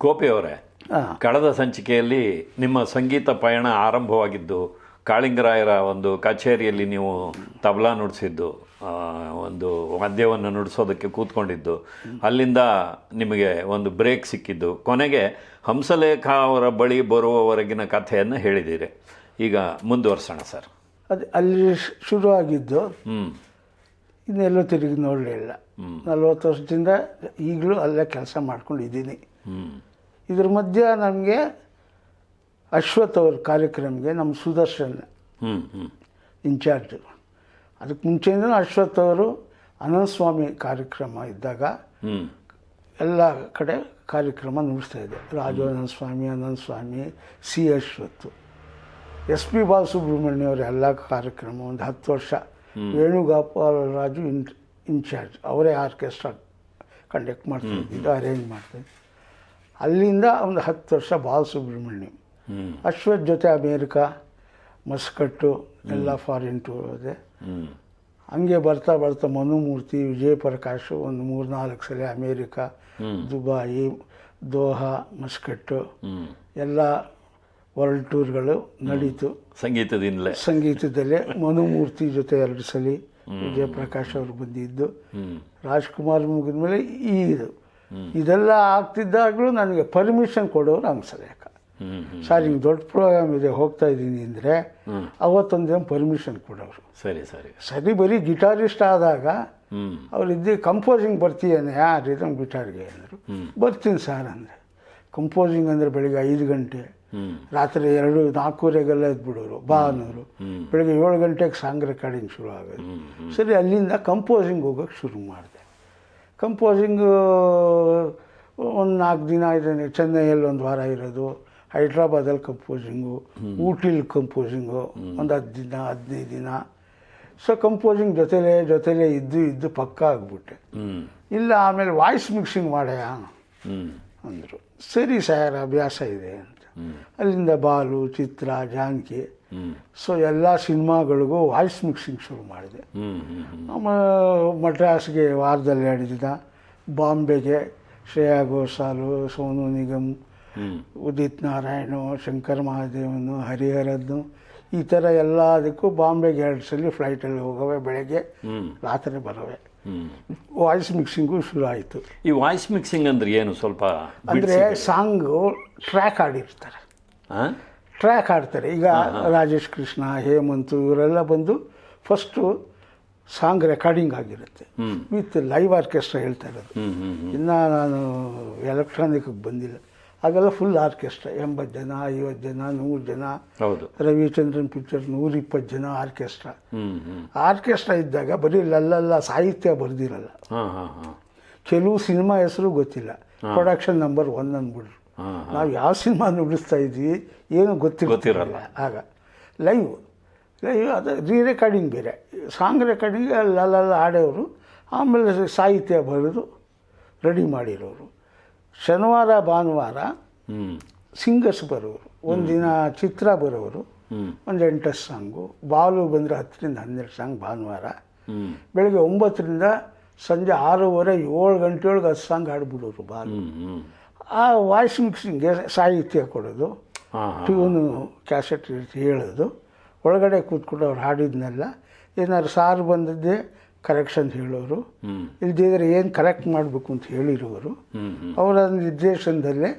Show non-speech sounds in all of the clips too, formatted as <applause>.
ಗೋಪಿಯವರೇ ಕಳೆದ ಸಂಚಿಕೆಯಲ್ಲಿ ನಿಮ್ಮ ಸಂಗೀತ ಪಯಣ ಆರಂಭವಾಗಿದ್ದು ಕಾಳಿಂಗರಾಯರ ಒಂದು ಕಚೇರಿಯಲ್ಲಿ ನೀವು ತಬಲಾ ನುಡಿಸಿದ್ದು ಒಂದು ವಾದ್ಯವನ್ನು ನುಡಿಸೋದಕ್ಕೆ ಕೂತ್ಕೊಂಡಿದ್ದು ಅಲ್ಲಿಂದ ನಿಮಗೆ ಒಂದು ಬ್ರೇಕ್ ಸಿಕ್ಕಿದ್ದು. ಕೊನೆಗೆ ಹಂಸಲೇಖ ಅವರ ಬಳಿ ಬರುವವರೆಗಿನ ಕಥೆಯನ್ನು ಹೇಳಿದ್ದೀರಿ. ಈಗ ಮುಂದುವರ್ಸೋಣ ಸರ್. ಅದು ಅಲ್ಲಿ ಶುರುವಾಗಿದ್ದು ಶುರು ಆಗಿದ್ದು ಹ್ಞೂ ಇನ್ನೆಲ್ಲೂ ತಿರುಗಿ ನೋಡಲಿಲ್ಲ. ನಲ್ವತ್ತು ವರ್ಷದಿಂದ ಈಗಲೂ ಅಲ್ಲೇ ಕೆಲಸ ಮಾಡ್ಕೊಂಡಿದ್ದೀನಿ ಹ್ಞೂ ಇದ್ರ ಮಧ್ಯೆ ನಮಗೆ ಅಶ್ವಥ್ ಅವ್ರ ಕಾರ್ಯಕ್ರಮಕ್ಕೆ ನಮ್ಮ ಸುದರ್ಶನ್ ಹ್ಞೂ ಹ್ಞೂ ಇನ್ಚಾರ್ಜ್ ಅದಕ್ಕೆ ಮುಂಚೆಯಿಂದ ಅಶ್ವಥ್ ಅವರು ಅನಂತಸ್ವಾಮಿ ಕಾರ್ಯಕ್ರಮ ಇದ್ದಾಗ ಎಲ್ಲ ಕಡೆ ಕಾರ್ಯಕ್ರಮ ನುಡಿಸ್ತಾ ಇದೆ. Raju Anantha Swamy Anantha Swamy C Ashwath S P Balasubrahmanya ಅವರ ಎಲ್ಲ ಕಾರ್ಯಕ್ರಮ ಒಂದು ಹತ್ತು ವರ್ಷ. ವೇಣುಗೋಪಾಲ ರಾಜು ಇನ್ ಇನ್ಚಾರ್ಜ್ ಅವರೇ ಆರ್ಕೆಸ್ಟ್ರಾ ಕಂಡಕ್ಟ್ ಮಾಡ್ತಾ ಇದ್ದಿದ್ದು ಅರೇಂಜ್ ಮಾಡ್ತಾ ಇದ್ದು ಅಲ್ಲಿಂದ ಒಂದು ಹತ್ತು ವರ್ಷ ಬಾಲಸುಬ್ರಹ್ಮಣ್ಯಂ ಅಶ್ವಥ್ ಜೊತೆ ಅಮೇರಿಕಾ ಮಸ್ಕಟ್ಟು ಎಲ್ಲ ಫಾರಿನ್ ಟೂರ್ ಇದೆ. ಹಂಗೆ ಬರ್ತಾ ಬರ್ತಾ ಮನುಮೂರ್ತಿ ವಿಜಯ ಪ್ರಕಾಶ್ ಒಂದು ಮೂರು ನಾಲ್ಕು ಸಲ ಅಮೇರಿಕಾ ದುಬಾಯಿ ದೋಹಾ ಮಸ್ಕಟ್ಟು ಎಲ್ಲ ವರ್ಲ್ಡ್ ಟೂರ್ಗಳು ನಡೀತು. ಸಂಗೀತದಿಂದಲೇ. ಸಂಗೀತದಲ್ಲೇ ಮನುಮೂರ್ತಿ ಜೊತೆ ಎರಡು ಸಲ ವಿಜಯ ಪ್ರಕಾಶ್ ಅವರು ಬಂದಿದ್ದು. ರಾಜ್ಕುಮಾರ್ ಮುಗಿದ ಮೇಲೆ ಈ ಇದು. ಇದೆಲ್ಲ ಆಗ್ತಿದ್ದಾಗಲೂ ನನಗೆ ಪರ್ಮಿಷನ್ ಕೊಡೋರು ಹಂಸಲೇಖ. ಸರ್ ಹಿಂಗೆ ದೊಡ್ಡ ಪ್ರೋಗ್ರಾಮ್ ಇದೆ ಹೋಗ್ತಾ ಇದ್ದೀನಿ ಅಂದರೆ ಅವತ್ತೊಂದು ಅವತ್ತೊಂದು ಪರ್ಮಿಷನ್ ಕೊಡೋರು. ಸರಿ ಸರಿ. ಸರಿ ಬರೀ ಗಿಟಾರಿಸ್ಟ್ ಆದಾಗ ಹ್ಞೂ ಅವ್ರು ಇದ್ದು ಕಂಪೋಸಿಂಗ್ ಬರ್ತೀಯೇನೆ ಆ ರಿದಮ್ ಗಿಟಾರ್ಗೆ ಅಂದರು. ಬರ್ತೀನಿ ಸರ್ ಅಂದರೆ. ಕಂಪೋಸಿಂಗ್ ಅಂದರೆ ಬೆಳಿಗ್ಗೆ ಐದು ಗಂಟೆ ರಾತ್ರಿ ಎರಡು ನಾಲ್ಕೂವರೆಗೆಲ್ಲ ಎದ್ಬಿಡೋರು ಬಾ ಅನ್ನೋರು. ಬೆಳಗ್ಗೆ ಏಳು ಗಂಟೆಗೆ ಸಾಂಗ್ ರೆಕಾರ್ಡಿಂಗ್ ಶುರು ಆಗೋದು ಸರಿ ಅಲ್ಲಿಂದ ಕಂಪೋಸಿಂಗ್ ಹೋಗೋಕ್ಕೆ ಶುರು ಮಾಡಿದೆ. ಕಂಪೋಸಿಂಗು ಒಂದು ನಾಲ್ಕು ದಿನ ಇದ್ದೇನೆ. ಚೆನ್ನೈಯಲ್ಲಿ ಒಂದು ವಾರ ಇರೋದು. ಹೈದ್ರಾಬಾದಲ್ಲಿ ಕಂಪೋಸಿಂಗು ಊಟಿಲಿ ಕಂಪೋಸಿಂಗು ಒಂದು ಹತ್ತು ದಿನ ಹದಿನೈದು ದಿನ. ಸೊ ಕಂಪೋಸಿಂಗ್ ಜೊತೆಲೇ ಜೊತೆಲೇ ಇದ್ದು ಇದ್ದು ಪಕ್ಕ ಆಗಿಬಿಟ್ಟೆ. ಇಲ್ಲ ಆಮೇಲೆ ವಾಯ್ಸ್ ಮಿಕ್ಸಿಂಗ್ ಮಾಡ್ಯಾ? ಅಂದರು. ಸರಿ ಸರ್ ಅಭ್ಯಾಸ ಇದೆ ಅಂತ. ಅಲ್ಲಿಂದ ಬಾಲು ಚಿತ್ರ ಜಾನಕಿ ಸೊ ಎಲ್ಲ ಸಿನಿಮಾಗಳಿಗೂ ವಾಯ್ಸ್ ಮಿಕ್ಸಿಂಗ್ ಶುರು ಮಾಡಿದೆ. ಮಡ್ರಾಸ್ಗೆ ವಾರದಲ್ಲಿ ಎರಡು ಬಾಂಬೆಗೆ ಶ್ರೇಯಾ ಘೋಷಾಲು ಸೋನು ನಿಗಮ್ ಉದಿತ್ ನಾರಾಯಣ ಶಂಕರ್ ಮಹಾದೇವನು ಹರಿಹರದ್ದು ಈ ಥರ ಎಲ್ಲದಕ್ಕೂ ಬಾಂಬೆಗೆ ಎರಡು ಸಲ ಫ್ಲೈಟಲ್ಲಿ ಹೋಗವೆ ಬೆಳಗ್ಗೆ ರಾತ್ರಿ ಬರೋವೆ. ವಾಯ್ಸ್ ಮಿಕ್ಸಿಂಗು ಶುರು ಆಯಿತು. ಈ ವಾಯ್ಸ್ ಮಿಕ್ಸಿಂಗ್ ಅಂದ್ರೆ ಏನು? ಸ್ವಲ್ಪ ಅಂದರೆ ಸಾಂಗು ಟ್ರ್ಯಾಕ್ ಆಡಿರ್ತಾರೆ ಟ್ರ್ಯಾಕ್ ಆಡ್ತಾರೆ. ಈಗ ರಾಜೇಶ್ ಕೃಷ್ಣ ಹೇಮಂತ್ ಇವರೆಲ್ಲ ಬಂದು ಫಸ್ಟು ಸಾಂಗ್ ರೆಕಾರ್ಡಿಂಗ್ ಆಗಿರುತ್ತೆ. ವಿತ್ ಲೈವ್ ಆರ್ಕೆಸ್ಟ್ರಾ ಹೇಳ್ತಾ ಇರೋದು. ಇನ್ನು ನಾನು ಎಲೆಕ್ಟ್ರಾನಿಕ್ಗೆ ಬಂದಿಲ್ಲ. ಆಗೆಲ್ಲ ಫುಲ್ ಆರ್ಕೆಸ್ಟ್ರಾ ಎಂಬತ್ತು ಜನ ಐವತ್ತು ಜನ ನೂರು ಜನ ರವಿಚಂದ್ರನ್ ಪಿಕ್ಚರ್ ನೂರಿಪ್ಪತ್ತು ಜನ ಆರ್ಕೆಸ್ಟ್ರಾ ಆರ್ಕೆಸ್ಟ್ರಾ ಇದ್ದಾಗ ಬರೀ ಲಲ್ಲ ಸಾಹಿತ್ಯ ಬರೆದಿರಲ್ಲ. ಕೆಲವು ಸಿನಿಮಾ ಹೆಸರು ಗೊತ್ತಿಲ್ಲ. ಪ್ರೊಡಕ್ಷನ್ ನಂಬರ್ ಒನ್ ಅಂದ್ಬಿಡ್ರು ನಾವು ಯಾವ ಸಿನಿಮಾ ನುಡಿಸ್ತಾ ಇದ್ವಿ ಏನು ಗೊತ್ತಿರಲ್ಲ ಗೊತ್ತಿರಲ್ಲ. ಆಗ ಲೈವ್ ಲೈವ್ ಅದು ರೀ ರೆಕಾರ್ಡಿಂಗ್ ಬೇರೆ. ಸಾಂಗ್ ರೆಕಾರ್ಡಿಂಗ್ ಅಲ್ಲೆಲ್ಲ ಆಡೋರು ಆಮೇಲೆ ಸಾಹಿತ್ಯ ಬರೆದು ರೆಡಿ ಮಾಡಿರೋರು. ಶನಿವಾರ ಭಾನುವಾರ ಸಿಂಗರ್ಸ್ ಬರೋರು. ಒಂದಿನ ಚಿತ್ರ ಬರೋರು. ಒಂದು ಎಂಟು ಸಾಂಗು. ಬಾಲು ಬಂದರೆ ಹತ್ತರಿಂದ ಹನ್ನೆರಡು ಸಾಂಗ್ ಭಾನುವಾರ. ಬೆಳಗ್ಗೆ ಒಂಬತ್ತರಿಂದ ಸಂಜೆ ಆರೂವರೆ ಏಳು ಗಂಟೆಯೊಳಗೆ ಹತ್ತು ಸಾಂಗ್ ಆಡ್ಬಿಡೋರು ಬಾಲು. ಆ ವಾಯ್ಸ್ ಮಿಕ್ಸಿಂಗ್ಗೆ ಸಾಹಿತ್ಯ ಕೊಡೋದು ಟ್ಯೂನು ಕ್ಯಾಸೆಟ್ ಹೇಳೋದು. ಒಳಗಡೆ ಕೂತ್ಕೊಂಡು ಅವ್ರು ಹಾಡಿದ್ನೆಲ್ಲ ಏನಾದ್ರು ಸಾರು ಬಂದದ್ದೇ ಕರೆಕ್ಷನ್ ಹೇಳೋರು. ಇಲ್ದಿದ್ರೆ ಏನು ಕರೆಕ್ಟ್ ಮಾಡಬೇಕು ಅಂತ ಹೇಳಿರೋರು. ಅವರ ನಿರ್ದೇಶನದಲ್ಲೇ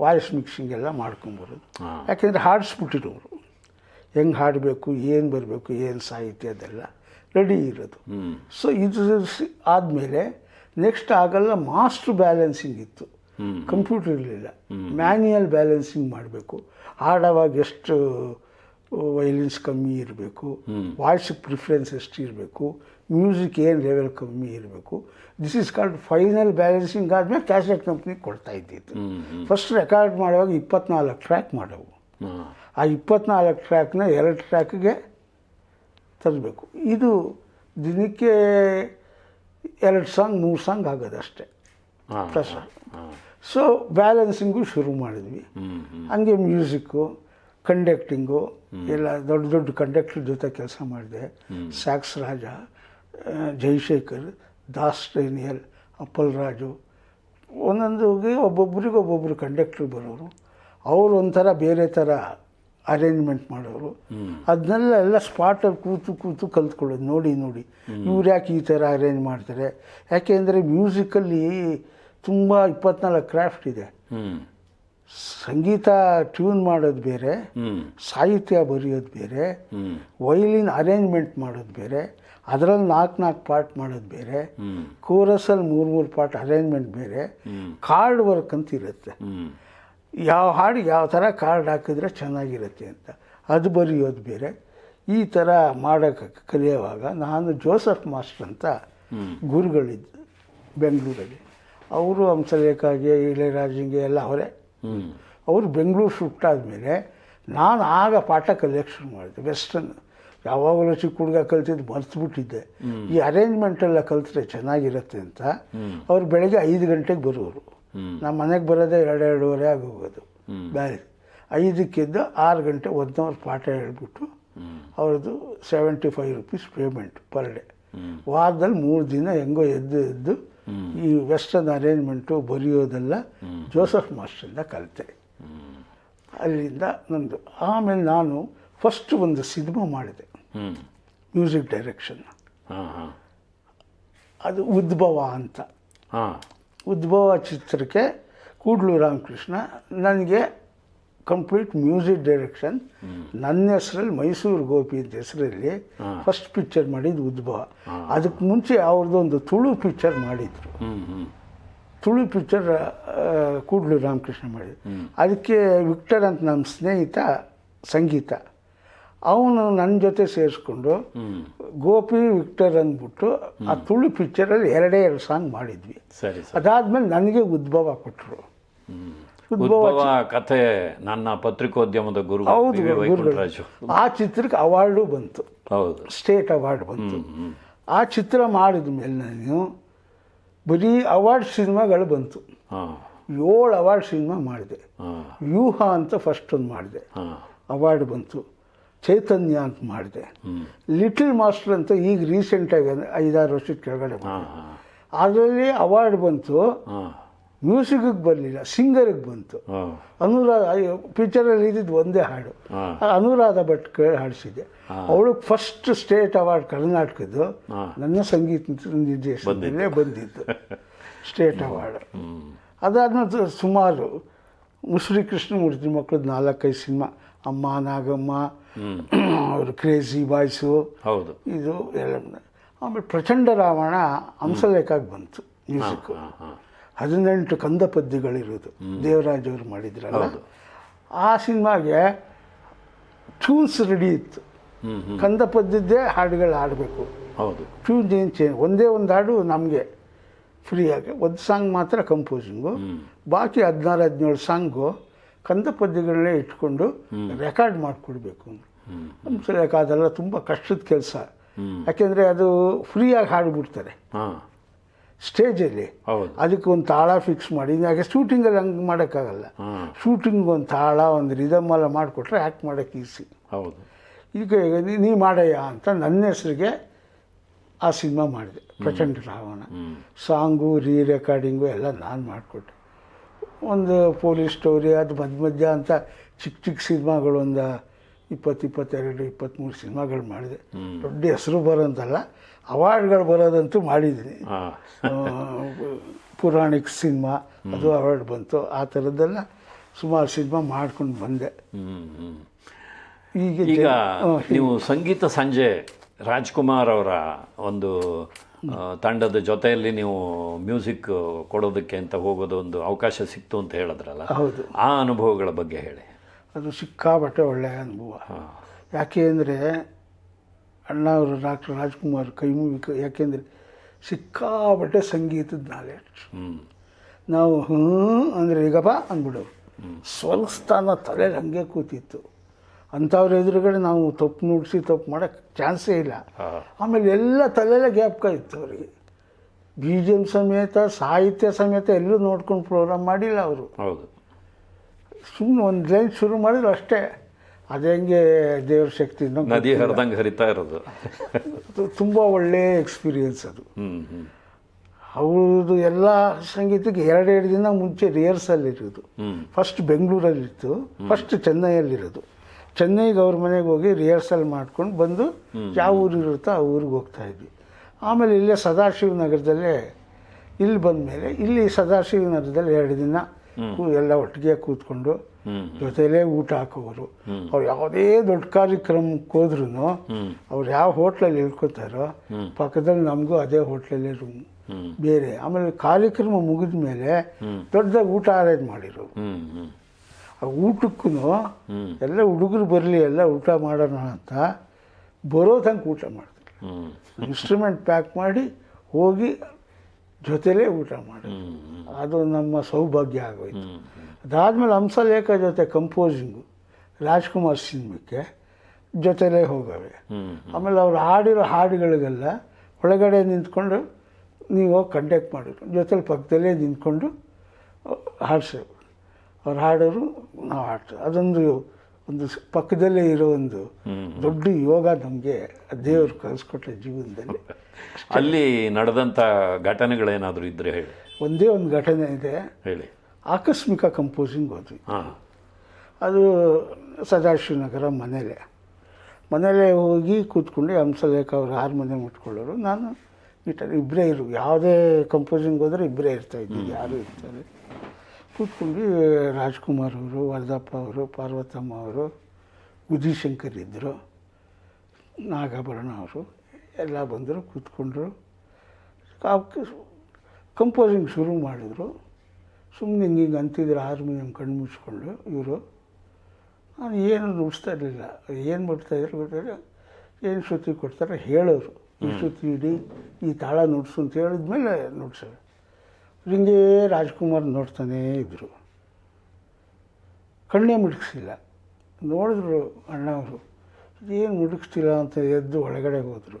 ವಾಯ್ಸ್ ಮಿಕ್ಸಿಂಗ್ ಎಲ್ಲ ಮಾಡ್ಕೊಂಬರೋದು ಯಾಕೆಂದರೆ ಹಾಡಿಸ್ಬಿಟ್ಟಿರೋರು. ಹೆಂಗೆ ಹಾಡಬೇಕು ಏನು ಬರಬೇಕು ಏನು ಸಾಹಿತ್ಯ ಅದೆಲ್ಲ ರೆಡಿ ಇರೋದು. ಸೊ ಇದು ಆದಮೇಲೆ ನೆಕ್ಸ್ಟ್ ಆಗಲ್ಲ ಮಾಸ್ಟ್ರ್ ಬ್ಯಾಲೆನ್ಸಿಂಗ್ ಇತ್ತು. ಕಂಪ್ಯೂಟರ್ ಇರಲಿಲ್ಲ. ಮ್ಯಾನ್ಯಲ್ ಬ್ಯಾಲೆನ್ಸಿಂಗ್ ಮಾಡಬೇಕು. ಆಡೋವಾಗ ಎಷ್ಟು ವೈಲೆನ್ಸ್ ಕಮ್ಮಿ ಇರಬೇಕು. ವಾಯ್ಸ್ ಪ್ರಿಫರೆನ್ಸ್ ಎಷ್ಟು ಇರಬೇಕು. ಮ್ಯೂಸಿಕ್ ಏನು ಲೆವೆಲ್ ಕಮ್ಮಿ ಇರಬೇಕು. This is called final balancing ಆದಮೇಲೆ ಕ್ಯಾಸೆಟ್ ಕಂಪ್ನಿ ಕೊಡ್ತಾ ಇದ್ದಿತ್ತು. ಫಸ್ಟ್ ರೆಕಾರ್ಡ್ ಮಾಡುವಾಗ ಇಪ್ಪತ್ನಾಲ್ಕು ಟ್ರ್ಯಾಕ್ ಮಾಡೋವು. ಆ ಇಪ್ಪತ್ನಾಲ್ಕು ಟ್ರ್ಯಾಕ್ನ ಎರಡು ಟ್ರ್ಯಾಕ್ಗೆ ತರಬೇಕು. ಇದು ದಿನಕ್ಕೆ ಎರಡು ಸಾಂಗ್ ಮೂರು ಸಾಂಗ್ ಆಗೋದಷ್ಟೇ. ಪ್ರಸಾರ ಸೊ ಬ್ಯಾಲೆನ್ಸಿಂಗು ಶುರು ಮಾಡಿದ್ವಿ. ಹಂಗೆ ಮ್ಯೂಸಿಕ್ಕು ಕಂಡಕ್ಟಿಂಗು ಎಲ್ಲ ದೊಡ್ಡ ದೊಡ್ಡ ಕಂಡಕ್ಟರ್ ಜೊತೆ ಕೆಲಸ ಮಾಡಿದೆ. ಸ್ಯಾಕ್ಸ್ ರಾಜ ಜಯಶೇಖರ್ ಜೈಶೇಖರ್ ದಾಸ್ ಟ್ರೇನಿಯಲ್ ಅಪ್ಪಲ್ ರಾಜು ಒಂದೊಂದುಗೆ ಒಬ್ಬೊಬ್ಬರಿಗೆ ಒಬ್ಬೊಬ್ಬರು ಕಂಡಕ್ಟ್ರ್ ಬರೋರು. ಅವರು ಒಂಥರ ಬೇರೆ ಥರ ಅರೇಂಜ್ಮೆಂಟ್ ಮಾಡೋರು. ಅದನ್ನೆಲ್ಲ ಎಲ್ಲ ಸ್ಪಾಟಲ್ಲಿ ಕೂತು ಕೂತು ಕಲ್ತ್ಕೊಳ್ಳೋದು ನೋಡಿ ನೋಡಿ. ಇವ್ರು ಯಾಕೆ ಈ ಥರ ಅರೇಂಜ್ ಮಾಡ್ತಾರೆ? ಯಾಕೆಂದರೆ ಮ್ಯೂಸಿಕಲ್ಲಿ ತುಂಬ ಇಪ್ಪತ್ನಾಲ್ಕು ಕ್ರಾಫ್ಟ್ ಇದೆ. ಸಂಗೀತ ಟ್ಯೂನ್ ಮಾಡೋದು ಬೇರೆ ಸಾಹಿತ್ಯ ಬರೆಯೋದು ಬೇರೆ ವೈಲಿನ್ ಅರೇಂಜ್ಮೆಂಟ್ ಮಾಡೋದು ಬೇರೆ ಅದರಲ್ಲಿ ನಾಲ್ಕು ನಾಲ್ಕು ಪಾರ್ಟ್ ಮಾಡೋದು ಬೇರೆ ಕೋರಸಲ್ಲಿ ಮೂರು ಮೂರು ಪಾರ್ಟ್ ಅರೇಂಜ್ಮೆಂಟ್ ಬೇರೆ ಕಾರ್ಡ್ ವರ್ಕ್ ಅಂತ ಇರುತ್ತೆ. ಯಾವ ಹಾಡು ಯಾವ ಥರ ಕಾರ್ಡ್ ಹಾಕಿದ್ರೆ ಚೆನ್ನಾಗಿರುತ್ತೆ ಅಂತ. ಅದು ಬರೆಯೋದು ಬೇರೆ. ಈ ಥರ ಮಾಡೋಕ್ಕೆ ಕಲಿಯುವಾಗ ನಾನು ಜೋಸಫ್ ಮಾಸ್ಟರ್ ಅಂತ ಗುರುಗಳಿದ್ದು ಬೆಂಗಳೂರಲ್ಲಿ. ಅವರು ಹಂಸಲೇಖಗೆ ಇಳೆರಾಜಿಂಗೆ ಎಲ್ಲ ಅವರೇ. ಅವರು ಬೆಂಗಳೂರು ಶಿಫ್ಟ್ ಆದಮೇಲೆ ನಾನು ಆಗ ಪಾಠ ಕಲಿಯೋಕ್ಕೆ ಶುರು ಮಾಡಿದೆ. ವೆಸ್ಟರ್ನ್ ಯಾವಾಗಲೂ ಚಿಕ್ಕ ಹುಡುಗ ಕಲ್ತಿದ್ದು ಮರ್ತುಬಿಟ್ಟಿದ್ದೆ. ಈ ಅರೇಂಜ್ಮೆಂಟ್ ಎಲ್ಲ ಕಲ್ತ್ರೆ ಚೆನ್ನಾಗಿರುತ್ತೆ ಅಂತ ಅವ್ರು ಬೆಳಗ್ಗೆ ಐದು ಗಂಟೆಗೆ ಬರೋರು. ನಮ್ಮ ಮನೆಗೆ ಬರೋದೇ ಎರಡು ಎರಡೂವರೆ ಆಗಿ ಹೋಗೋದು ಬ್ಯಾರಿ. ಐದಕ್ಕಿದ್ದು ಆರು ಗಂಟೆ ಒನ್ ಅವರ್ ಪಾಠ ಹೇಳ್ಬಿಟ್ಟು ಅವ್ರದ್ದು seventy five rupees payment per day ವಾರದಲ್ಲಿ ಮೂರು ದಿನ ಹೆಂಗೋ ಎದ್ದು ಎದ್ದು ಈ ವೆಸ್ಟರ್ನ್ ಅರೇಂಜ್ಮೆಂಟು ಬರೆಯೋದೆಲ್ಲ ಜೋಸೆಫ್ ಮಾಸ್ಟರಿಂದ ಕಲಿತೆ. ಅಲ್ಲಿಂದ ನಂದು. ಆಮೇಲೆ ನಾನು ಫಸ್ಟ್ ಒಂದು ಸಿನಿಮಾ ಮಾಡಿದೆ. Music direction. ಹಾಂ ಹಾಂ. ಅದು ಉದ್ಭವ ಅಂತ. ಹಾಂ. ಉದ್ಭವ ಚಿತ್ರಕ್ಕೆ ಕೂಡ್ಲು ರಾಮಕೃಷ್ಣ ನನಗೆ ಕಂಪ್ಲೀಟ್ ಮ್ಯೂಸಿಕ್ ಡೈರೆಕ್ಷನ್. ನನ್ನ ಹೆಸರಲ್ಲಿ ಮೈಸೂರು ಗೋಪಿ ಅಂತ ಹೆಸರಲ್ಲಿ ಫಸ್ಟ್ ಪಿಕ್ಚರ್ ಮಾಡಿದ್ದು ಉದ್ಭವ. ಅದಕ್ಕೆ ಮುಂಚೆ ಅವ್ರದ್ದು ಒಂದು ತುಳು ಪಿಕ್ಚರ್ ಮಾಡಿದ್ರು. ತುಳು ಪಿಕ್ಚರ್ ಕೂಡ್ಲು ರಾಮಕೃಷ್ಣ ಮಾಡಿದ್ರು. ಅದಕ್ಕೆ ವಿಕ್ಟರ್ ಅಂತ ನಮ್ಮ ಸ್ನೇಹಿತ ಸಂಗೀತ ಅವನು ನನ್ನ ಜೊತೆ ಸೇರಿಸ್ಕೊಂಡು ಗೋಪಿ ವಿಕ್ಟರ್ ಅಂದ್ಬಿಟ್ಟು ಆ ತುಳು ಪಿಕ್ಚರಲ್ಲಿ ಎರಡೇ ಎರಡು ಸಾಂಗ್ ಮಾಡಿದ್ವಿ. ಅದಾದ್ಮೇಲೆ ನನಗೆ ಉದ್ಭವ ಕೊಟ್ಟರು. ಉದ್ಭವ ಕಥೆ ನನ್ನ ಪತ್ರಿಕೋದ್ಯಮದ ಗುರು ಹೌದು ವೈಕುಂಠರಾಜು. ಆ ಚಿತ್ರಕ್ಕೆ ಅವಾರ್ಡು ಬಂತು. ಹೌದು. ಸ್ಟೇಟ್ ಅವಾರ್ಡ್ ಬಂತು. ಆ ಚಿತ್ರ ಮಾಡಿದ ಮೇಲೆ ನಾನು ಬರೀ ಅವಾರ್ಡ್ ಸಿನಿಮಾಗಳು ಬಂತು. ಹಾಂ. ಏಳು ಅವಾರ್ಡ್ ಸಿನಿಮಾ ಮಾಡಿದೆ. ವ್ಯೂಹ ಅಂತ ಫಸ್ಟ್ ಒಂದು ಮಾಡಿದೆ. ಹಾಂ. ಅವಾರ್ಡ್ ಬಂತು. ಚೈತನ್ಯ ಅಂತ ಮಾಡಿದೆ. ಲಿಟಲ್ ಮಾಸ್ಟರ್ ಅಂತ ಈಗ ರೀಸೆಂಟಾಗಿ ಐದಾರು ವರ್ಷದ ಕೆಳಗಡೆ ಅದರಲ್ಲಿ ಅವಾರ್ಡ್ ಬಂತು. ಹಾಂ. ಮ್ಯೂಸಿಕ್ಗೆ ಬರಲಿಲ್ಲ ಸಿಂಗರಿಗೆ ಬಂತು. ಅನುರಾಧ ಪಿಕ್ಚರಲ್ಲಿ ಇದ್ದಿದ್ದು ಒಂದೇ ಹಾಡು. ಅನುರಾಧ ಭಟ್ ಕೇಳಿ ಹಾಡಿಸಿದೆ ಅವಳಿಗೆ ಫಸ್ಟ್ ಸ್ಟೇಟ್ ಅವಾರ್ಡ್ ಕರ್ನಾಟಕದ್ದು. ನನ್ನ ಸಂಗೀತ ನಿರ್ದೇಶನದಲ್ಲೇ ಬಂದಿದ್ದು. State award. ಅದಾದ ಸುಮಾರು ಮುಸ್ರಿ ಕೃಷ್ಣಮೂರ್ತಿ ಮಕ್ಕಳದ್ದು ನಾಲ್ಕೈದು ಸಿನಿಮಾ. ಅಮ್ಮ ನಾಗಮ್ಮ ಅವರು ಕ್ರೇಜಿ ಬಾಯ್ಸು ಹೌದು. ಇದು ಎಲ್ಲ. ಆಮೇಲೆ ಪ್ರಚಂಡ ರಾವಣ ಹಂಸಲೇಖಾಗಿ ಬಂತು ಮ್ಯೂಸಿಕ್ಕು. ಹಾಂ. ಹದಿನೆಂಟು ಕಂದ ಪದ್ಯಗಳಿರೋದು ದೇವರಾಜ್ ಅವರು ಮಾಡಿದ್ರಲ್ಲ ಆ ಸಿನಿಮಾಗೆ ಟ್ಯೂನ್ಸ್ ರೆಡಿ ಇತ್ತು. ಕಂದ ಪದ್ಯದ್ದೇ ಹಾಡುಗಳು ಹಾಡಬೇಕು. ಹೌದು. ಟ್ಯೂನ್ ಏನು ಚೇಂಜ್ ಒಂದೇ ಒಂದು ಹಾಡು ನಮಗೆ ಫ್ರೀಯಾಗಿ ಒಂದು ಸಾಂಗ್ ಮಾತ್ರ ಕಂಪೋಸಿಂಗು ಬಾಕಿ ಹದಿನಾರು ಹದಿನೇಳು ಸಾಂಗು ಕಂದ ಪದ್ಯಗಳನ್ನೇ ಇಟ್ಕೊಂಡು ರೆಕಾರ್ಡ್ ಮಾಡಿಕೊಡ್ಬೇಕು. ಹಂಸಲೇಖ ಅದೆಲ್ಲ ತುಂಬ ಕಷ್ಟದ ಕೆಲಸ. ಯಾಕೆಂದರೆ ಅದು ಫ್ರೀಯಾಗಿ ಹಾಡಿಬಿಡ್ತಾರೆ. ಸ್ಟೇಜಲ್ಲಿ. ಹೌದು. ಅದಕ್ಕೆ ಒಂದು ತಾಳ ಫಿಕ್ಸ್ ಮಾಡಿ. ಹಾಗೆ ಶೂಟಿಂಗಲ್ಲಿ ಹಂಗೆ ಮಾಡೋಕ್ಕಾಗಲ್ಲ. ಶೂಟಿಂಗ್ ಒಂದು ತಾಳ ಒಂದು ರಿದಮ್ ಎಲ್ಲ ಮಾಡಿಕೊಟ್ರೆ ಆ್ಯಕ್ಟ್ ಮಾಡೋಕ್ಕೆ ಈಸಿ ಹೌದು. ಈಗ ನೀ- ಮಾಡಯ್ಯ ಅಂತ ನನ್ನ ಹೆಸರಿಗೆ ಆ ಸಿನಿಮಾ ಮಾಡಿದೆ. ಪ್ರಚಂಡ ರಾವಣ. ಸಾಂಗು ರೀ ರೆಕಾರ್ಡಿಂಗು ಎಲ್ಲ ನಾನು ಮಾಡಿಕೊಟ್ಟೆ. ಒಂದು ಪೊಲೀಸ್ ಸ್ಟೋರಿ ಅದು ಮಧ್ಯ ಮಧ್ಯ ಅಂತ ಚಿಕ್ಕ ಚಿಕ್ಕ ಸಿನಿಮಾಗಳು ಒಂದು ಇಪ್ಪತ್ತು ಇಪ್ಪತ್ತೆರಡು ಇಪ್ಪತ್ತ್ಮೂರು ಸಿನಿಮಾಗಳು ಮಾಡಿದೆ. ದೊಡ್ಡ ಹೆಸರು ಬರೋಂತಲ್ಲ. ಅವಾರ್ಡ್ಗಳು ಬರೋದಂತೂ ಮಾಡಿದ್ದೀನಿ. ಹಾಂ. ಪುರಾಣಿಕ್ ಸಿನಿಮಾ ಅದು ಅವಾರ್ಡ್ ಬಂತು. ಆ ಥರದ್ದೆಲ್ಲ ಸುಮಾರು ಸಿನಿಮಾ ಮಾಡ್ಕೊಂಡು ಬಂದೆ. ಈಗ ಈಗ ನೀವು ಸಂಗೀತ ಸಂಜೆ ರಾಜ್ಕುಮಾರ್ ಅವರ ಒಂದು ತಂಡದ ಜೊತೆಯಲ್ಲಿ ನೀವು ಮ್ಯೂಸಿಕ್ ಕೊಡೋದಕ್ಕೆ ಅಂತ ಹೋಗೋದು ಒಂದು ಅವಕಾಶ ಸಿಕ್ತು ಅಂತ ಹೇಳಿದ್ರಲ್ಲ. ಹೌದು. ಆ ಅನುಭವಗಳ ಬಗ್ಗೆ ಹೇಳಿ. ಅದು ಸಿಕ್ಕಾಬಟ್ಟೆ ಒಳ್ಳೆಯ ಅನುಭವ. ಯಾಕೆ ಅಂದರೆ ಅಣ್ಣ ಅವರು ಡಾಕ್ಟರ್ ರಾಜ್ಕುಮಾರ್ ಕೈ ಮುಗಿ ಯಾಕೆಂದರೆ ಸಿಕ್ಕಾಬಟ್ಟೆ ಸಂಗೀತದ ನಾಲೆಡ್ಜ್ ನಾವು ಹ್ಞೂ ಅಂದರೆ ಈಗಪ್ಪ ಅಂದ್ಬಿಡೋರು. ಸ್ವಲ್ಸ್ಥಾನ ತಲೆಯಲ್ಲಿ ಹಂಗೆ ಕೂತಿತ್ತು. ಅಂಥವ್ರ ಎದುರುಗಡೆ ನಾವು ತಪ್ಪು ನುಡಿಸಿ ತಪ್ಪು ಮಾಡೋಕ್ಕೆ ಚಾನ್ಸೇ ಇಲ್ಲ. ಆಮೇಲೆ ಎಲ್ಲ ತಲೆಯಲ್ಲೇ ಗ್ಯಾಪ್ ಇತ್ತು ಅವರಿಗೆ. ಬಿ ಜಿ ಎಂ ಸಮೇತ ಸಾಹಿತ್ಯ ಸಮೇತ ಎಲ್ಲೂ ನೋಡ್ಕೊಂಡು ಪ್ರೋಗ್ರಾಮ್ ಮಾಡಿಲ್ಲ ಅವರು. ಹೌದು. ಸುಮ್ಮನೆ ಒಂದು ಲೈನ್ ಶುರು ಮಾಡಿದ್ರು ಅಷ್ಟೇ. ಅದು ದೇವ್ರ ಶಕ್ತಿ ನದಿ ಹರಿದಂಗೆ ಹರಿತಾ ಇರೋದು. ತುಂಬ ಒಳ್ಳೆಯ ಎಕ್ಸ್ಪೀರಿಯನ್ಸ್ ಅದು. ಅವ್ರದ್ದು ಎಲ್ಲ ಸಂಗೀತಕ್ಕೆ ಎರಡೆರಡು ದಿನ ಮುಂಚೆ ರಿಹರ್ಸಲ್ ಇರೋದು. ಫಸ್ಟ್ ಬೆಂಗಳೂರಲ್ಲಿತ್ತು ಫಸ್ಟ್ ಚೆನ್ನೈಯಲ್ಲಿರೋದು. ಚೆನ್ನೈಗೆ ಅವ್ರ ಮನೆಗೆ ಹೋಗಿ ರಿಹರ್ಸಲ್ ಮಾಡ್ಕೊಂಡು ಬಂದು ಯಾವ ಊರು ಇರುತ್ತೋ ಆ ಊರಿಗೆ ಹೋಗ್ತಾ ಇದ್ವಿ. ಆಮೇಲೆ ಇಲ್ಲೇ ಸದಾಶಿವ ನಗರದಲ್ಲೇ ಇಲ್ಲಿ ಬಂದ ಮೇಲೆ ಇಲ್ಲಿ ಸದಾಶಿವ ನಗರದಲ್ಲಿ ಎರಡು ದಿನ ಎಲ್ಲ ಒಟ್ಟಿಗೆ ಕೂತ್ಕೊಂಡು ಜೊತೆಲೇ ಊಟ ಹಾಕೋರು ಅವ್ರು ಯಾವುದೇ ದೊಡ್ಡ ಕಾರ್ಯಕ್ರಮಕ್ಕೆ ಹೋದ್ರೂ ಅವ್ರು ಯಾವ ಹೋಟ್ಲಲ್ಲಿ ಇಳ್ಕೊತಾರೋ ಪಕ್ಕದಲ್ಲಿ ನಮಗೂ ಅದೇ ಹೋಟ್ಲಲ್ಲೇ ರೂಮ್ ಬೇರೆ. ಆಮೇಲೆ ಕಾರ್ಯಕ್ರಮ ಮುಗಿದ ಮೇಲೆ ದೊಡ್ಡದಾಗಿ ಊಟ ಅರೇಂಜ್ ಮಾಡಿರೋರು. ಹ್ಮ್ ಆ ಊಟಕ್ಕೂ. ಎಲ್ಲ ಹುಡುಗರು ಬರಲಿ ಎಲ್ಲ ಊಟ ಮಾಡೋಣ ಅಂತ ಬರೋ ತನಕ ಊಟ ಮಾಡ್ತಾರೆ. ಹ್ಮ್. ಇನ್ಸ್ಟ್ರೂಮೆಂಟ್ ಪ್ಯಾಕ್ ಮಾಡಿ ಹೋಗಿ ಜೊತೆಲೇ ಊಟ ಮಾಡಿ ಅದು ನಮ್ಮ ಸೌಭಾಗ್ಯ ಆಗೋಯ್ತು. ಅದಾದಮೇಲೆ ಹಂಸಲೇಖ ಜೊತೆ ಕಂಪೋಸಿಂಗು ರಾಜ್ಕುಮಾರ್ ಸಿನಿಮಾಕ್ಕೆ ಜೊತೆಲೇ ಹೋಗವೆ. ಆಮೇಲೆ ಅವ್ರು ಹಾಡಿರೋ ಹಾಡುಗಳಿಗೆಲ್ಲ ಒಳಗಡೆ ನಿಂತ್ಕೊಂಡು ನೀವು ಕಂಡಕ್ಟ್ ಮಾಡಿದ್ರು. ಜೊತೆಲಿ ಪಕ್ಕದಲ್ಲೇ ನಿಂತ್ಕೊಂಡು ಹಾಡ್ಸೋರು ಅವ್ರು ಹಾಡೋರು ನಾವು ಹಾಡ್ತೇವೆ ಅದೊಂದು ಒಂದು ಪಕ್ಕದಲ್ಲೇ ಇರೋ ಒಂದು ದೊಡ್ಡ ಯೋಗ ನಮಗೆ ದೇವರು ಕಲಿಸ್ಕೊಟ್ಟ ಜೀವನದಲ್ಲಿ. ಅಲ್ಲಿ ನಡೆದಂಥ ಘಟನೆಗಳೇನಾದರೂ ಇದ್ದರೆ ಹೇಳಿ. ಒಂದೇ ಒಂದು ಘಟನೆ ಇದೆ. ಹೇಳಿ. ಆಕಸ್ಮಿಕ ಕಂಪೋಸಿಂಗ್ ಹೋದ್ವಿ. ಅದು ಸದಾಶಿವನಗರ ಮನೇಲೆ ಮನೇಲೆ ಹೋಗಿ ಕೂತ್ಕೊಂಡು ಹಂಸಲೇಖ ಅವರು ಹಾರ್ಮೋನಿಯಂ ಮುಟ್ಕೊಳ್ಳೋರು. ನಾನು ಇಟ್ಟರೆ ಇಬ್ಬರೇ ಇರು. ಯಾವುದೇ ಕಂಪೋಸಿಂಗ್ ಹೋದರೆ ಇಬ್ಬರೇ ಇರ್ತಾ ಇದ್ದೀವಿ ಯಾರು ಇರ್ತಾರೆ. ಕೂತ್ಕೊಂಡು ರಾಜ್ಕುಮಾರ್ ಅವರು ವರದಪ್ಪ ಅವರು ಪಾರ್ವತಮ್ಮ ಅವರು ಉದಿಶಂಕರ್ ಇದ್ದರು ನಾಗಾಭರಣ ಅವರು ಎಲ್ಲ ಬಂದರು ಕೂತ್ಕೊಂಡ್ರು. ಕಂಪೋಸಿಂಗ್ ಶುರು ಮಾಡಿದ್ರು. ಸುಮ್ಮನೆ ಹಿಂಗೆ ಹಿಂಗೆ ಅಂತಿದ್ರು ಹಾರ್ಮೋನಿಯಂ ಕಣ್ಣು ಮುಚ್ಕೊಂಡು ಇವರು. ನಾನು ಏನು ನುಡಿಸ್ತಾ ಇರಲಿಲ್ಲ ಏನು ಮಾಡ್ತಾಯಿದ್ರು ಗೊತ್ತಿಲ್ಲ ಏನು ಸುತ್ತಿ ಕೊಡ್ತಾರೆ ಹೇಳೋರು. ಈ ಸುತ್ತಿ ಇಡಿ ಈ ತಾಳ ನುಡ್ಸು ಅಂತ ಹೇಳಿದ್ಮೇಲೆ ನುಡ್ಸೋರು. ಹಿಂಗೆ ರಾಜ್ಕುಮಾರ್ ನೋಡ್ತಾನೇ ಇದ್ದರು ಕಣ್ಣೇ ಮುಡುಗಿಸಿಲ್ಲ ನೋಡಿದ್ರು ಅಣ್ಣವರು ಏನು ಮುಡುಗಿಸ್ತಿಲ್ಲ ಅಂತ ಎದ್ದು ಒಳಗಡೆ ಹೋದರು.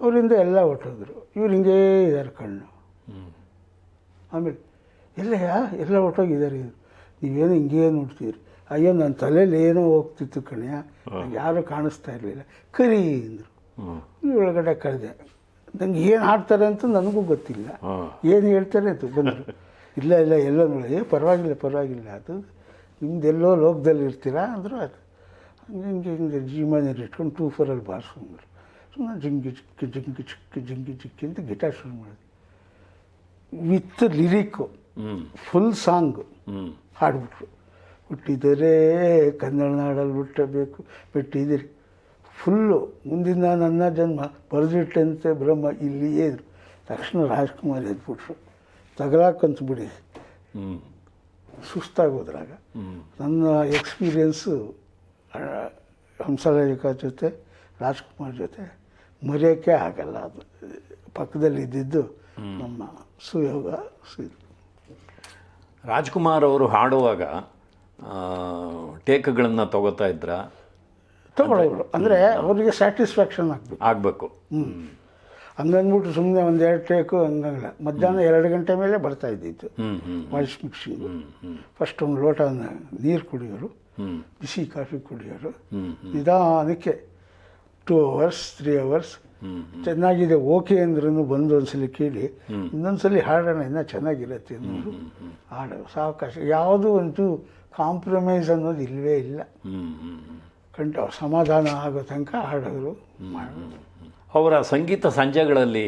ಅವರಿಂದ ಎಲ್ಲ ಹೊಟ್ಟೋದ್ರು ಇವ್ರು ಹಿಂಗೇ ಇದ್ದಾರೆ ಕಣ್ಣು. ಆಮೇಲೆ ಎಲ್ಲಯ್ಯ ಎಲ್ಲ ಹೊಟ್ಟೋಗಿದ್ದಾರೆ ಇವರು ನೀವೇನು ಹಿಂಗೇ ನೋಡ್ತೀರಿ. ಅಯ್ಯೋ ನನ್ನ ತಲೆಯಲ್ಲಿ ಏನೋ ಹೋಗ್ತಿತ್ತು ಕಣ್ಯ ಯಾರೂ ಕಾಣಿಸ್ತಾ ಇರಲಿಲ್ಲ. ಕರಿ ಅಂದರು. ಒಳಗಡೆ ಕರೆದೆ ನಂಗೆ ಏನು ಹಾಡ್ತಾರೆ ಅಂತ ನನಗೂ ಗೊತ್ತಿಲ್ಲ. ಏನು ಹೇಳ್ತಾರೆ ಅಂತ ಬಂದರು. ಇಲ್ಲ ಇಲ್ಲ ಎಲ್ಲ ನೋಡಿ. ಏ ಪರವಾಗಿಲ್ಲ ಪರವಾಗಿಲ್ಲ. ಅದು ನಿಮ್ದೆಲ್ಲೋ ಲೋಕದಲ್ಲಿ ಇರ್ತೀರಾ ಅಂದರು ಅದು. ಹಂಗೆ ಹಿಂಗೆ ಹಿಂಗೆ ಜೀಮನೇಲಿ ಇಟ್ಕೊಂಡು ಟೂ ಫೋರಲ್ಲಿ ಬಾರಿಸ್ಕೊಂಡ್ರು. ಸುಮ್ಮನೆ ಜಿಂಗಿ ಚಿಕ್ಕಿ ಜಿಂಗಿ ಚಿಕ್ಕಿ ಜಿಂಗಿ ಚಿಕ್ಕಿ ಅಂತ ಗಿಟಾರ್ ಶುರು ಮಾಡಿದೆ ವಿತ್ ಲಿರಿಕ್ಕು ಫುಲ್ ಸಾಂಗ್ ಹಾಡ್ಬಿಟ್ರು. ಹುಟ್ಟಿದರೆ ಕನ್ನಡ ನಾಡಲ್ಲಿ ಹುಟ್ಟಬೇಕು, ಬಿಟ್ಟಿದ್ದೀರಿ. ಫುಲ್ಲು ಮುಂದಿನ ನನ್ನ ಜನ್ಮ, ಬರೆದಿಟ್ಟಂತೆ ಬ್ರಹ್ಮ ಇಲ್ಲಿಯೇ ಇದ್ರು. ತಕ್ಷಣ ರಾಜ್ಕುಮಾರ್ ಎದ್ಬಿಟ್ರು. ತಗಲಾಕಂತ ಬಿಡಿ. ಹ್ಮ್ ಸುಸ್ತಾಗೋದ್ರಾಗ. ನನ್ನ ಎಕ್ಸ್ಪೀರಿಯನ್ಸು ಹಂಸಲೇಖ ಜೊತೆ, ರಾಜ್ಕುಮಾರ್ ಜೊತೆ ಮರೆಯೋಕ್ಕೆ ಆಗಲ್ಲ ಅದು. ಪಕ್ಕದಲ್ಲಿ ಇದ್ದಿದ್ದು ನಮ್ಮ ಸುಯೋಗ ಸು ರಾಜ್ಕುಮಾರ್ ಅವರು ಹಾಡುವಾಗ ಟೇಕ್ಗಳನ್ನು ತಗೋತಾ ಇದ್ರ? ತಗೊಳ್ಳೋರು ಅಂದರೆ ಅವರಿಗೆ ಸ್ಯಾಟಿಸ್ಫ್ಯಾಕ್ಷನ್ ಆಗಬೇಕು. ಹ್ಞೂ ಹಂಗಂದ್ಬಿಟ್ಟು ಸುಮ್ಮನೆ ಒಂದು ಎರಡು ಟೇಕು ಹಂಗಲ್ಲ ಮಧ್ಯಾಹ್ನ ಎರಡು ಗಂಟೆ ಮೇಲೆ ಬರ್ತಾ ಇದ್ದಿತ್ತು. Voice mixing. ಫಸ್ಟ್ ಒಂದು ಲೋಟ ನೀರು ಕುಡಿಯೋರು. ಬಿಸಿ ಕಾಫಿ ಕುಡಿಯೋರು. ನಿಧಾನಕ್ಕೆ ಟೂ ಅವರ್ಸ್ ತ್ರೀ ಅವರ್ಸ್ ಚೆನ್ನಾಗಿದೆ ಓಕೆ ಅಂದ್ರೂ ಬಂದು ಒಂದ್ಸಲಿ ಕೇಳಿ ಇನ್ನೊಂದ್ಸಲ ಹಾಡೋಣ ಇನ್ನೂ ಚೆನ್ನಾಗಿರುತ್ತೆ ಅನ್ನೋದು ಹಾಡು ಸಾವಕಾಶ. ಯಾವುದೂ ಅಂತೂ ಕಾಂಪ್ರಮೈಸ್ ಅನ್ನೋದು ಇಲ್ಲವೇ ಇಲ್ಲ. ಕಂಠ ಸಮಾಧಾನ ಆಗೋ ತನಕ ಹಾಡೋರು ಮಾಡೋರು ಅವರ ಸಂಗೀತ ಸಂಜೆಗಳಲ್ಲಿ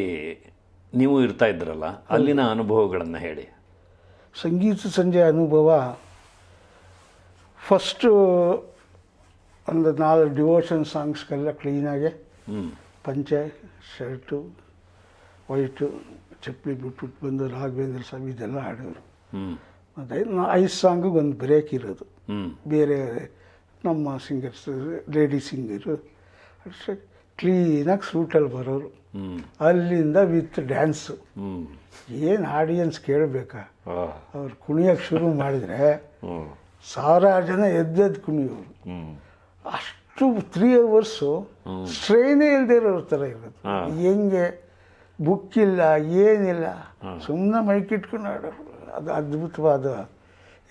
ನೀವು ಇರ್ತಾ ಇದ್ರಲ್ಲ ಅಲ್ಲಿನ ಅನುಭವಗಳನ್ನು ಹೇಳಿ. ಸಂಗೀತ ಸಂಜೆ ಅನುಭವ ಫಸ್ಟು ಒಂದು ನಾಲ್ಕು ಡಿವೋಷನ್ ಸಾಂಗ್ಸ್ಗೆಲ್ಲ ಕ್ಲೀನಾಗೆ ಪಂಚೆ ಶರ್ಟು ವೈಟು ಚಪ್ಪಲಿ ಬಿಟ್ಬಿಟ್ಟು ಬಂದು ರಾಘವೇಂದ್ರ ಸ್ವಾಮಿ ಇದೆಲ್ಲ ಹಾಡೋರು. ಮತ್ತೆ ಐಸ್ ಐದು ಸಾಂಗಿಗೆ ಒಂದು ಬ್ರೇಕ್ ಇರೋದು. ಬೇರೆ ನಮ್ಮ ಸಿಂಗರ್ಸ್ ಲೇಡಿ ಸಿಂಗರು ಅಷ್ಟೇ ಕ್ಲೀನಾಗಿ ಸೂಟಲ್ಲಿ ಬರೋರು. ಅಲ್ಲಿಂದ ವಿತ್ ಡ್ಯಾನ್ಸು. ಏನು ಆಡಿಯನ್ಸ್ ಕೇಳಬೇಕಾ? ಅವ್ರು ಕುಣಿಯೋಕ್ಕೆ ಶುರು ಮಾಡಿದರೆ ಸಾವಿರಾರು ಜನ ಎದ್ದೆದ್ದು ಕುಣಿಯೋರು. ಹ್ಮ್. ಅಷ್ಟು ತ್ರೀ ಅವರ್ಸು ಸ್ಟ್ರೈನೇ ಇಲ್ಲದೆ ಇರೋ ಥರ ಇರೋದು. ಹೆಂಗೆ? ಬುಕ್ ಇಲ್ಲ ಏನಿಲ್ಲ ಸುಮ್ಮನೆ ಮೈಕಿಟ್ಕೊಂಡು ಆಡೋರು ಅದು ಅದ್ಭುತವಾದ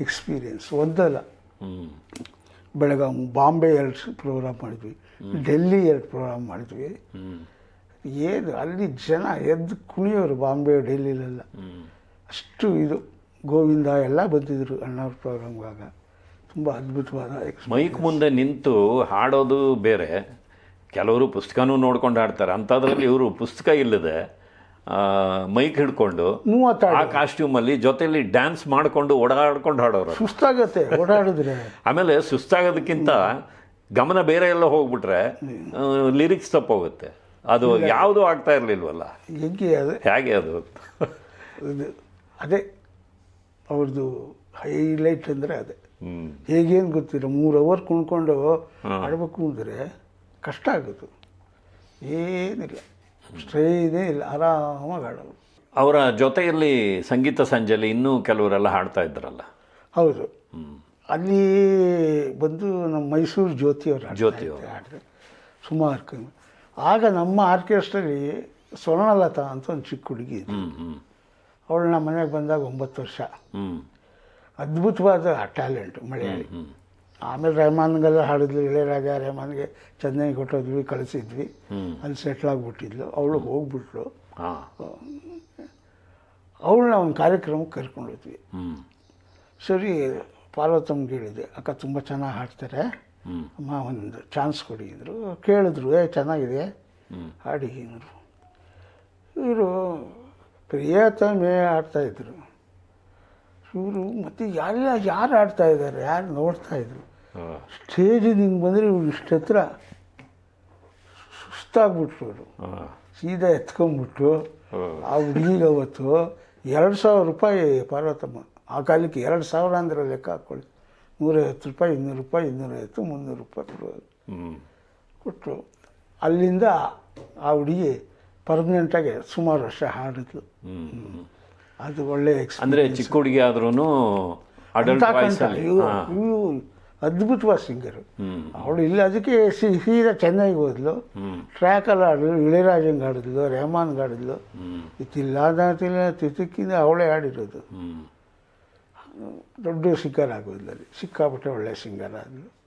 ಎಕ್ಸ್ಪೀರಿಯನ್ಸ್. ಒಂದಲ್ಲ. ಬೆಳಗಾಂ ಬೆಳಗಾವಿ ಬಾಂಬೆ ಎರಡು ಪ್ರೋಗ್ರಾಮ್ ಮಾಡಿದ್ವಿ. ಡೆಲ್ಲಿ ಎರಡು ಪ್ರೋಗ್ರಾಮ್ ಮಾಡಿದ್ವಿ. ಏನು ಅಲ್ಲಿ ಜನ ಎದ್ದು ಕುಣಿಯೋರು ಬಾಂಬೆ ಡೆಲ್ಲಿಲೆಲ್ಲ. ಅಷ್ಟು ಇದು ಗೋವಿಂದ ಎಲ್ಲ ಬಂದಿದ್ರು ಅಣ್ಣವ್ರ ಪ್ರೋಗ್ರಾಮ್ಗಾಗ. ತುಂಬ ಅದ್ಭುತವಾದ ಮೈಕ್ ಮುಂದೆ ನಿಂತು ಹಾಡೋದು ಬೇರೆ. ಕೆಲವರು ಪುಸ್ತಕನೂ ನೋಡ್ಕೊಂಡು ಹಾಡ್ತಾರೆ. ಅಂಥದ್ರಲ್ಲಿ ಇವರು ಪುಸ್ತಕ ಇಲ್ಲದೆ ಮೈಕ್ ಹಿಡ್ಕೊಂಡು ಮೂವತ್ತ ಆ ಕಾಸ್ಟ್ಯೂಮಲ್ಲಿ ಜೊತೆಯಲ್ಲಿ ಡ್ಯಾನ್ಸ್ ಮಾಡಿಕೊಂಡು ಓಡಾಡ್ಕೊಂಡು ಹಾಡೋರು. ಸುಸ್ತಾಗತ್ತೆ ಓಡಾಡಿದ್ರೆ. <laughs> ಆಮೇಲೆ ಸುಸ್ತಾಗೋದಕ್ಕಿಂತ ಗಮನ ಬೇರೆ ಎಲ್ಲ ಹೋಗ್ಬಿಟ್ರೆ ಲಿರಿಕ್ಸ್ ತಪ್ಪೋಗುತ್ತೆ. ಅದು ಯಾವುದೂ ಆಗ್ತಾ ಇರಲಿಲ್ವಲ್ಲ? ಹೆಂಗೆ ಅದು? ಹೇಗೆ ಅದು ಅದು ಅವ್ರದ್ದು ಹೈಲೈಟ್ ಅಂದರೆ ಅದೇ. ಹೇಗೇನು ಗೊತ್ತಿಲ್ಲ. ಮೂರು ಅವರ್ ಕುಣ್ಕೊಂಡು ಆಡಬೇಕು ಅಂದರೆ ಕಷ್ಟ ಆಗೋದು. ಏನಿಲ್ಲ. ಸ್ಟ್ರೈನೇ ಇಲ್ಲ. ಆರಾಮಾಗಿ ಆಡೋದು ಅವರ ಜೊತೆಯಲ್ಲಿ ಸಂಗೀತ ಸಂಜೆಲಿ ಇನ್ನೂ ಕೆಲವರೆಲ್ಲ ಹಾಡ್ತಾ ಇದ್ರಲ್ಲ. ಹೌದು. ಅಲ್ಲಿ ಬಂದು ನಮ್ಮ ಮೈಸೂರು ಜ್ಯೋತಿಯವರು ಜ್ಯೋತಿಯವರು ಜ್ಯೋತಿ ಅವರು. ಸುಮಾರು ಕಮ್ಮಿ. ಆಗ ನಮ್ಮ ಆರ್ಕೆಸ್ಟ್ರಲ್ಲಿ ಸ್ವರ್ಣಲತಾ ಅಂತ ಒಂದು ಚಿಕ್ಕ ಹುಡುಗಿ ಅವಳು ನಮ್ಮ ಮನೆಗೆ ಬಂದಾಗ ಒಂಬತ್ತು ವರ್ಷ. ಅದ್ಭುತವಾದ ಟ್ಯಾಲೆಂಟ್ ಮಳೆಯಲ್ಲಿ. ಆಮೇಲೆ ರೆಹಮಾನ್ಗೆಲ್ಲ ಹಾಡಿದ್ಲು ಇಳೆಯರಾಜ ರೆಹಮಾನ್ಗೆ ಚೆನ್ನೈಗೆ ಕೊಟ್ಟೋದ್ವಿ ಕಳಿಸಿದ್ವಿ. ಅಲ್ಲಿ ಸೆಟ್ಲ್ ಆಗಿಬಿಟ್ಟಿದ್ಲು. ಅವಳು ಹೋಗ್ಬಿಟ್ಲು ಅವಳನ್ನ ಒಂದು ಕಾರ್ಯಕ್ರಮಕ್ಕೆ ಕರ್ಕೊಂಡೋದ್ವಿ ಸರಿ ಪಾರ್ವತಮ್ಗೆ ಹೇಳಿದೆ ಅಕ್ಕ ತುಂಬ ಚೆನ್ನಾಗಿ ಹಾಡ್ತಾರೆ. ಅಮ್ಮ ಒಂದು ಚಾನ್ಸ್ ಕೊಡಿದ್ರು ಕೇಳಿದ್ರು ಏ ಚೆನ್ನಾಗಿದೆ. ಹಾಡಿ ಇವರು ಪ್ರಿಯತಮೆ ಆಡ್ತಾಯಿದ್ರು ಇವರು ಮತ್ತು ಯಾರೆಲ್ಲ ಯಾರು ಆಡ್ತಾ ಇದ್ದಾರೆ ಯಾರು ನೋಡ್ತಾ ಇದ್ರು? ಸ್ಟೇಜ್ ಸ್ಟೇಜಿಗೆ ಹಿಂಗೆ ಬಂದರೆ ಇವ್ರು ಇಷ್ಟು ಹತ್ರ ಸುಸ್ತಾಗ್ಬಿಟ್ರು ಅವರು ಸೀದಾ ಎತ್ಕೊಂಡ್ಬಿಟ್ಟು ಆ ಹುಡುಗಿಗೆ ಅವತ್ತು ಎರಡು ಸಾವಿರ ರೂಪಾಯಿ ಪಾರ್ವತಮ್ಮ ಆ ಕಾಲಕ್ಕೆ ಎರಡು ಸಾವಿರ ಅಂದ್ರೆ ಲೆಕ್ಕ ಹಾಕ್ಕೊಳ್ಳಿ ನೂರೈವತ್ತು ರೂಪಾಯಿ ಇನ್ನೂರು ರೂಪಾಯಿ ಇನ್ನೂರೈವತ್ತು ಮುನ್ನೂರು ರೂಪಾಯಿ ಕೊಡೋದು ಕೊಟ್ಟರು ಅಲ್ಲಿಂದ ಆ ಹುಡುಗಿ ಪರ್ಮನೆಂಟಾಗಿ ಸುಮಾರು ವರ್ಷ ಹಾಡಿದ್ಲು. ಅದು ಒಳ್ಳೆ ಅಂದರೆ ಚಿಕ್ಕ ಹುಡುಗಿ ಆದ್ರೂ ಅಡಲ್ಟ್ ಹಾ. ಅದ್ಭುತವಾದ ಸಿಂಗರು ಅವಳು ಇಲ್ಲ ಅದಕ್ಕೆ ಸೀದಾ ಚೆನ್ನೈಗೆ ಹೋದ್ಲು. ಟ್ರ್ಯಾಕಲ್ಲಿ ಆಡಿದ್ಲು ಇಳೆರಾಜಂಗೆ ಆಡಿದ್ಲು ರೆಹಮಾನ್ಗೆ ಆಡಿದ್ಲು. ಹ್ಮ್. ಇತ್ತಿಲ್ಲ ತಿತಿಕ್ಕಿಂದ ಅವಳೇ ಆಡಿರೋದು. ಹ್ಮ್. ದೊಡ್ಡ ಸಿಂಗರ್ ಆಗೋದಿಲ್ಲ ಅಲ್ಲಿ ಸಿಕ್ಕಾಪಟ್ಟೆ ಒಳ್ಳೆ ಸಿಂಗರ್ ಆದ್ಲು.